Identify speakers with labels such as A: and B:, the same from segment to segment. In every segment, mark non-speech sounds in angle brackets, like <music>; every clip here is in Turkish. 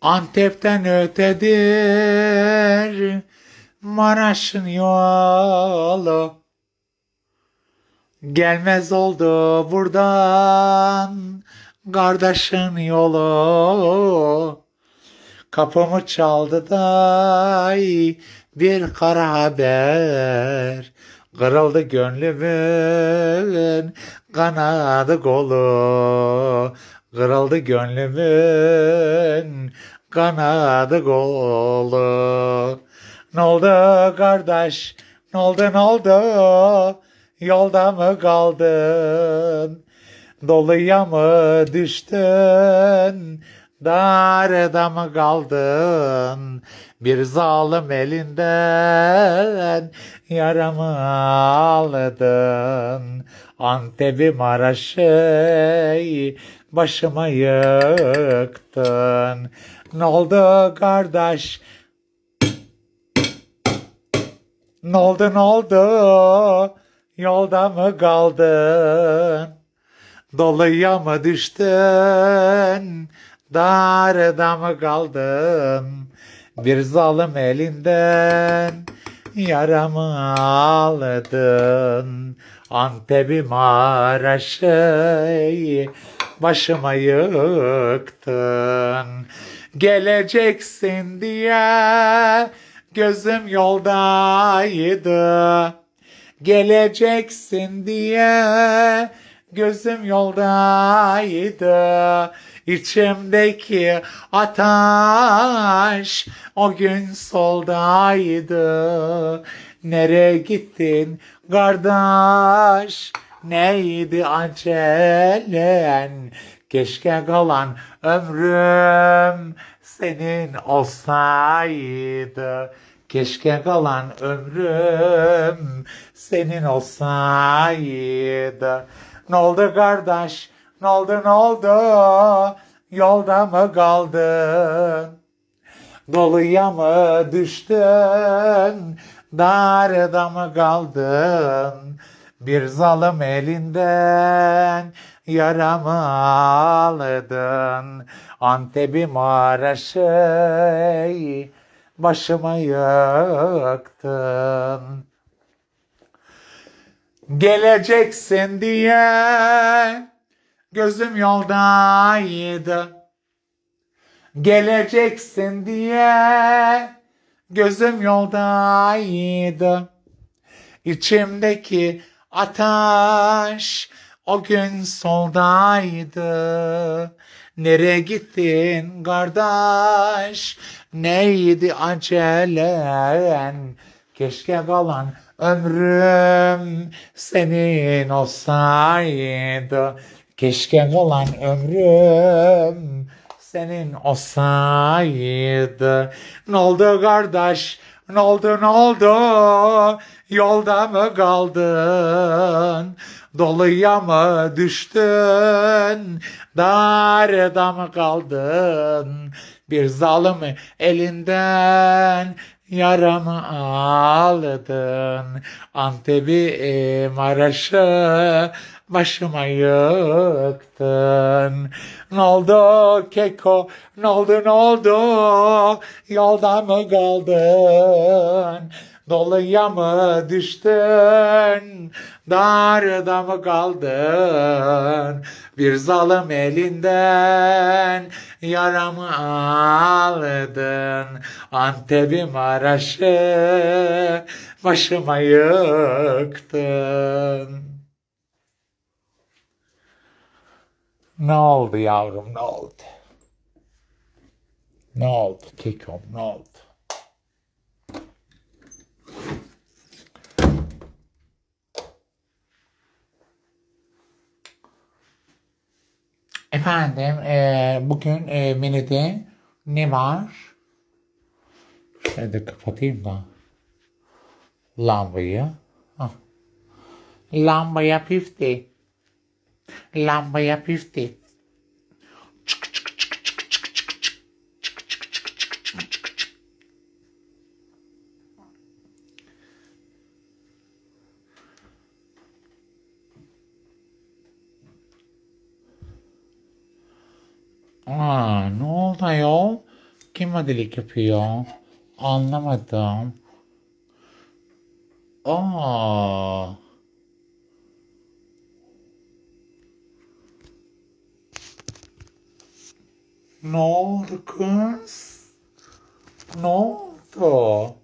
A: Antep'ten ötedir Maraş'ın yolu Gelmez oldu buradan Kardeşin yolu. Kapımı çaldı day bir kara haber. Kırıldı gönlümün kanadı kolu Kırıldı gönlümün kanadı kolu Ne oldu kardeş? Ne oldu ne oldu? Yolda mı kaldın? Doluya mı düştün? Darda mı kaldın? Bir zalim elinden Yaramı aldın. Antep'i Maraş'ı Başıma yıktın Ne oldu kardeş Ne oldu ne oldu Yolda mı kaldın Doluya mı düştün? Darda mı kaldın? Bir zalim elinden yaramı aldın. Antep'i Maraş'ı başıma yıktın. Geleceksin diye gözüm yoldaydı. Geleceksin diye gözüm yoldaydı. İçimdeki ateş o gün soldaydı. Nereye gittin kardeş? Neydi acelen? Keşke kalan ömrüm senin olsaydı. Keşke kalan ömrüm senin olsaydı. Ne oldu kardeş? Ne oldu ne oldu? Yolda mı kaldın? Doluya mı düştün? Darda mı kaldın? Bir zalim elinden yaramı aldın. Antep'i Maraş'ı başıma yıktın. Geleceksin diye gözüm yoldaydı. Geleceksin diye gözüm yoldaydı. İçimdeki ateş o gün soldaydı. Nereye gittin kardeş? Neydi acelen? Keşke kalan ömrüm senin olsaydı. Keşke kalan ömrüm senin olsaydı. Ne oldu kardeş? Ne oldu ne oldu? Yolda mı kaldın? Doluya mı düştün? Darda mı kaldın? Bir zalim elinden yaramı aldın. Antep'i e, Maraş'ı başıma yıktın. Ne oldu keko? Ne oldu ne oldu? Yolda mı kaldın? Doluya mı düştün? Darda mı kaldın? Bir zalim elinden yaramı aldın. Antep'i Maraş'ı başıma yıktın. Ne oldu yavrum ne oldu? Ne oldu kekom ne oldu? Efendim e, bugün e, menüde ne var? Şöyle de kapatayım da lambayı. Ah. Lambaya 50. Lambayı hafiflet. Aa, ne oldu ayol? Kim modelik yapıyor? Anlamadım. Aa. Ne oldu kız? Ne oldu?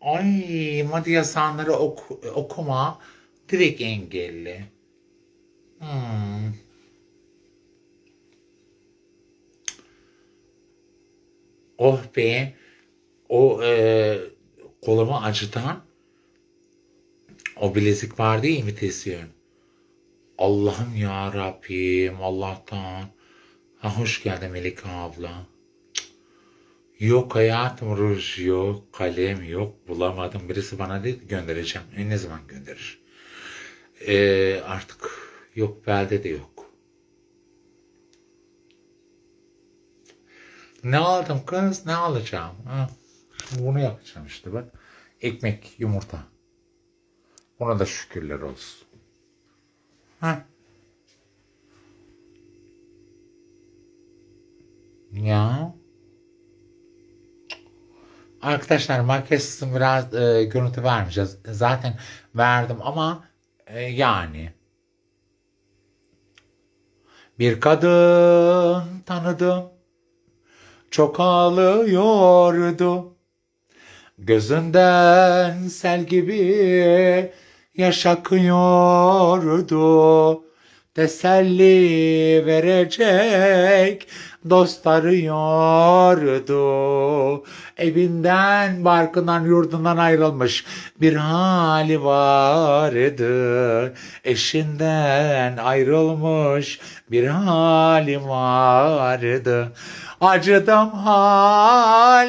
A: Ay, madde yasanları oku- okuma direkt engelli. Hmm. Oh be, o e, kolumu acıtan o bilezik vardı ya imitasyon. Allah'ım ya Rabbim Allah'tan. Ha, hoş geldin Melika abla. Yok hayatım ruj yok, kalem yok, bulamadım. Birisi bana dedi göndereceğim. E, ne zaman gönderir? E, artık yok belde de yok. Ne aldım kız? Ne alacağım? Ha? Şimdi bunu yapacağım işte bak. Ekmek, yumurta. Buna da şükürler olsun. Ha? Ya. Arkadaşlar makyajsız biraz e, görüntü vermeyeceğiz. Zaten verdim ama e, yani. Bir kadın tanıdım. Çok ağlıyordu. Gözünden sel gibi yaş akıyordu. Teselli verecek dost arıyordu. Evinden, barkından, yurdundan ayrılmış bir hali vardı. Eşinden ayrılmış bir hali vardı. Acıdım haline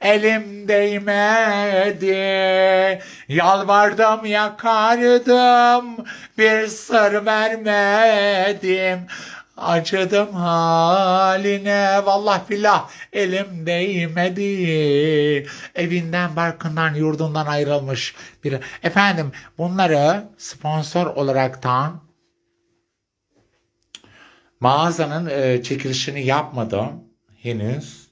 A: elim değmedi. Yalvardım yakardım bir sır vermedim. Acıdım haline vallah billah elim değmedi. Evinden barkından yurdundan ayrılmış bir efendim bunları sponsor olaraktan mağazanın e, çekilişini yapmadım henüz.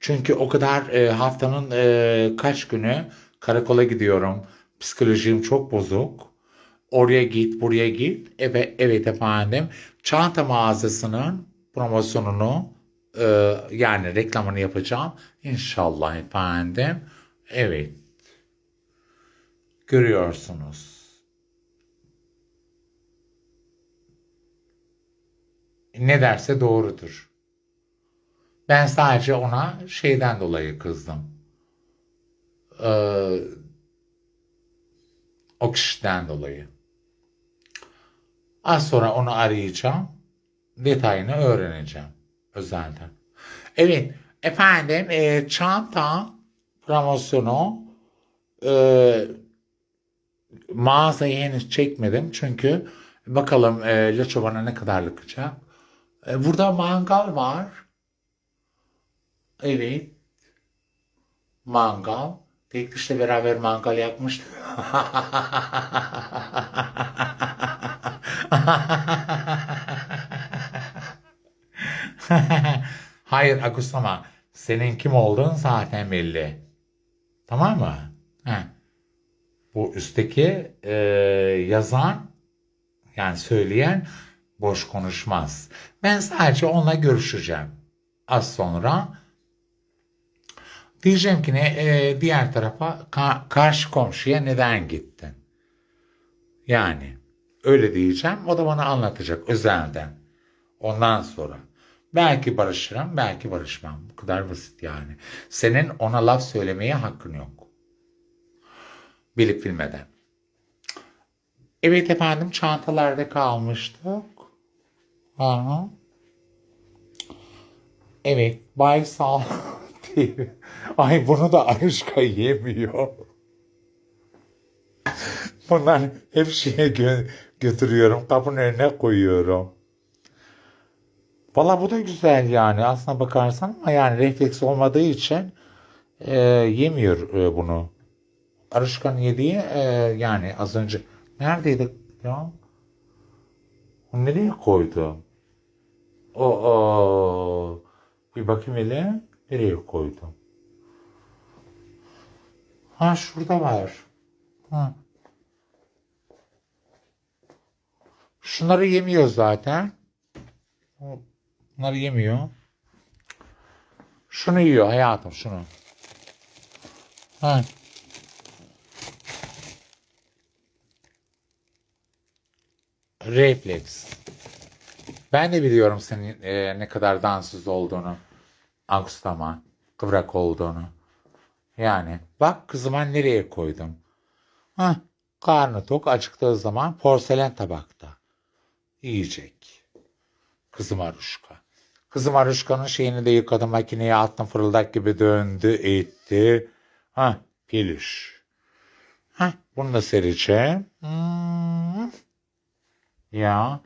A: Çünkü o kadar e, haftanın e, kaç günü karakola gidiyorum. Psikolojim çok bozuk. Oraya git, buraya git. Evet, evet efendim. Çanta mağazasının promosyonunu e, yani reklamını yapacağım. İnşallah efendim. Evet. Görüyorsunuz. Ne derse doğrudur. Ben sadece ona şeyden dolayı kızdım. Ee, o kişiden dolayı. Az sonra onu arayacağım. Detayını öğreneceğim. Özelden. Evet. Efendim e, çanta promosyonu e, mağazayı henüz çekmedim. Çünkü bakalım e, Laço bana ne kadarlık E, burada mangal var. Evet. Mangal. Tek dişle beraber mangal yakmıştık. <laughs> <laughs> Hayır Akusama. Senin kim olduğun zaten belli. Tamam mı? Heh. Bu üstteki e, yazan yani söyleyen boş konuşmaz. Ben sadece onunla görüşeceğim. Az sonra diyeceğim ki ne e, diğer tarafa ka- karşı komşuya neden gittin? Yani öyle diyeceğim. O da bana anlatacak özelden. Ondan sonra. Belki barışırım, belki barışmam. Bu kadar basit yani. Senin ona laf söylemeye hakkın yok. Bilip bilmeden. Evet efendim çantalarda kalmıştık. Aha. Evet Bay Sağ <laughs> diye. Ay bunu da Arışka yemiyor. <laughs> Bunlar hep gö- götürüyorum. Kapının önüne koyuyorum. Valla bu da güzel yani aslına bakarsan ama yani refleks olmadığı için e, yemiyor e, bunu. Arışkan yediği e, yani az önce neredeydi ya? Nereye koydu? O, o bir bakayım hele. Nereye koydum? Ha şurada var. Ha. Şunları yemiyor zaten. Bunları yemiyor. Şunu yiyor hayatım şunu. Ha. Refleks. Ben de biliyorum senin e, ne kadar dansöz olduğunu. Aksama, kıvrak olduğunu. Yani bak kızıma nereye koydum. Hah, karnı tok acıktığı zaman porselen tabakta. Yiyecek. Kızım Aruşka. Kızım Aruşka'nın şeyini de yıkadım makineye attım fırıldak gibi döndü etti. Ha peluş. Ha bunu da sereceğim. Hmm. Ya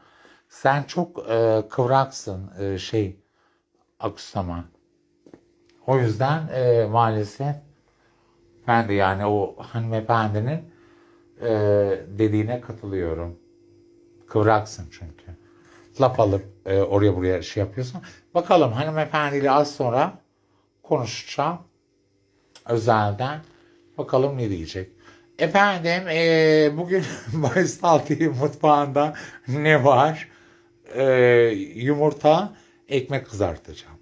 A: sen çok e, kıvraksın e, şey aksama. O yüzden e, maalesef ben de yani o hanımefendinin e, dediğine katılıyorum. Kıvraksın çünkü. Laf alıp e, oraya buraya şey yapıyorsun. Bakalım hanımefendiyle az sonra konuşacağım. Özelden. Bakalım ne diyecek. Efendim e, bugün <laughs> Mayıs mutfağında ne var? E, yumurta, ekmek kızartacağım.